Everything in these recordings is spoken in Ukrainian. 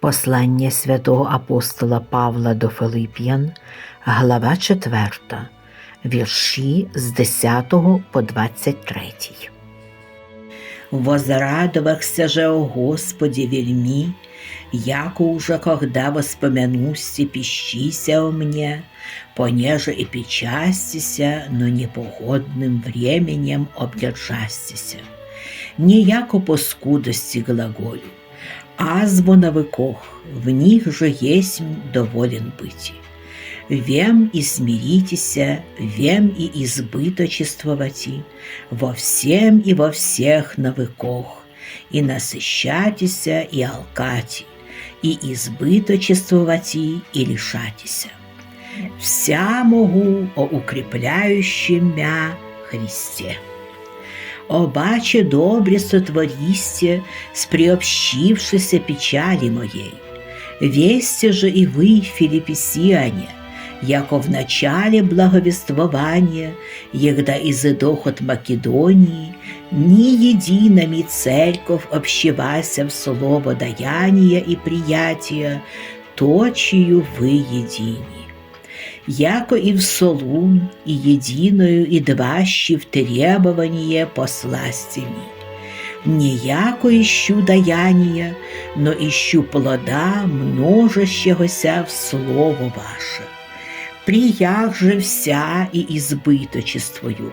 Послання святого апостола Павла до Филип'ян, глава 4, вірші з 10 по 23. Возрадовахся же о Господе вельми, яко уже когда воспомянусь и пищися о мне, понеже и печастися, но непогодным временем обдержастися. Не яко по скудости глаголю, азбо на выкох, в них же есть доволен быть. Вем и смиритеся, вем и избыточествовати, во всем и во всех навыкох, и насыщатися, и алкати, и избыточествовати, и лишатися. Вся могу о укрепляющем мя Христе. Обаче добре сотвористе, с приобщившейся печали моей. Весте же и вы, филиппесиане, яко в начале благовествования, егда изыдох от Македонии, ни единами церковь общевася в слово даяния и приятия, точию вы едини. Яко и в Солун, и единую, и дващи в требование посластями. Не яко ищу даяния, но ищу плода, множащегося в Слово ваше. Прияг же вся и избыточествую.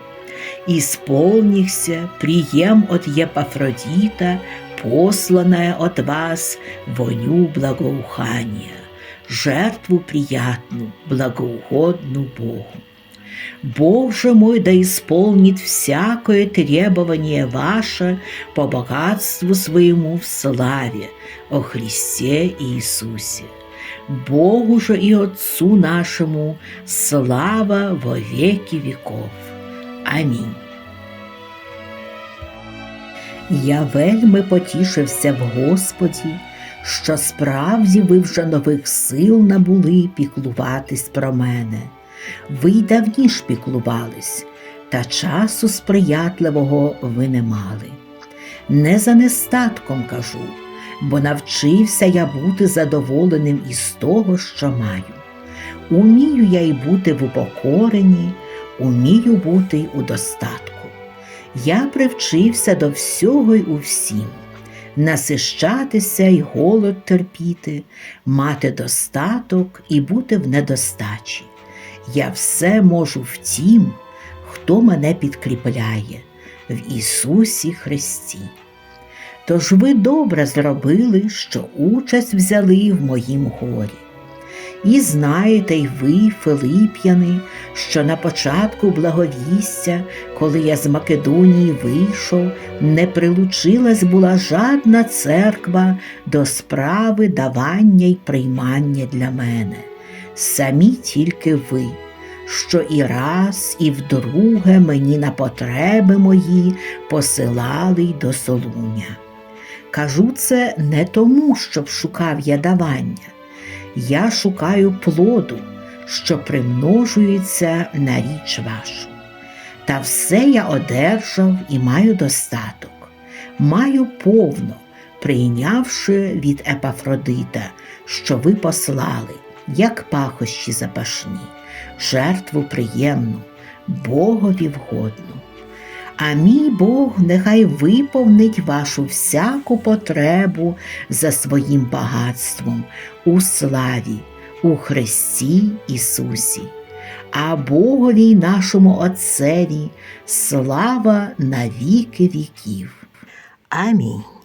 Исполнихся, прием от Епафродита, посланное от вас воню благоухания, жертву приятну, благоугодну Богу. Бог же мой да исполнит всякое требование ваше по богатству своему в славе о Христе Иисусе. Богу же и Отцу нашему слава во веки веков. Амінь. Я вельми потішився в Господі, що справді ви вже нових сил набули піклуватись про мене. Ви й давніш піклувались, та часу сприятливого ви не мали. Не за нестатком кажу, бо навчився я бути задоволеним із того, що маю. Умію я й бути в упокоренні, умію бути у достатку. Я привчився до всього й у всім, насищатися й голод терпіти, мати достаток і бути в недостачі. Я все можу в тім, хто мене підкріпляє в Ісусі Христі. Тож ви добре зробили, що участь взяли в моїм горі. І знаєте й ви, Филип'яни, що на початку благовістя, коли я з Македонії вийшов, не прилучилась була жадна церква до справи давання й приймання для мене. Самі тільки ви, що і раз, і вдруге мені на потреби мої посилали й до Солуня. Кажу це не тому, щоб шукав я давання. Я шукаю плоду, що примножується на річ вашу. Та все я одержав і маю достаток, маю повно, прийнявши від Епафродита, що ви послали, як пахощі запашні, жертву приємну, Богові вгодну. А мій Бог нехай виповнить вашу всяку потребу за своїм багатством у славі, у Христі Ісусі, а Богові й нашому Отцеві слава на віки віків. Амінь.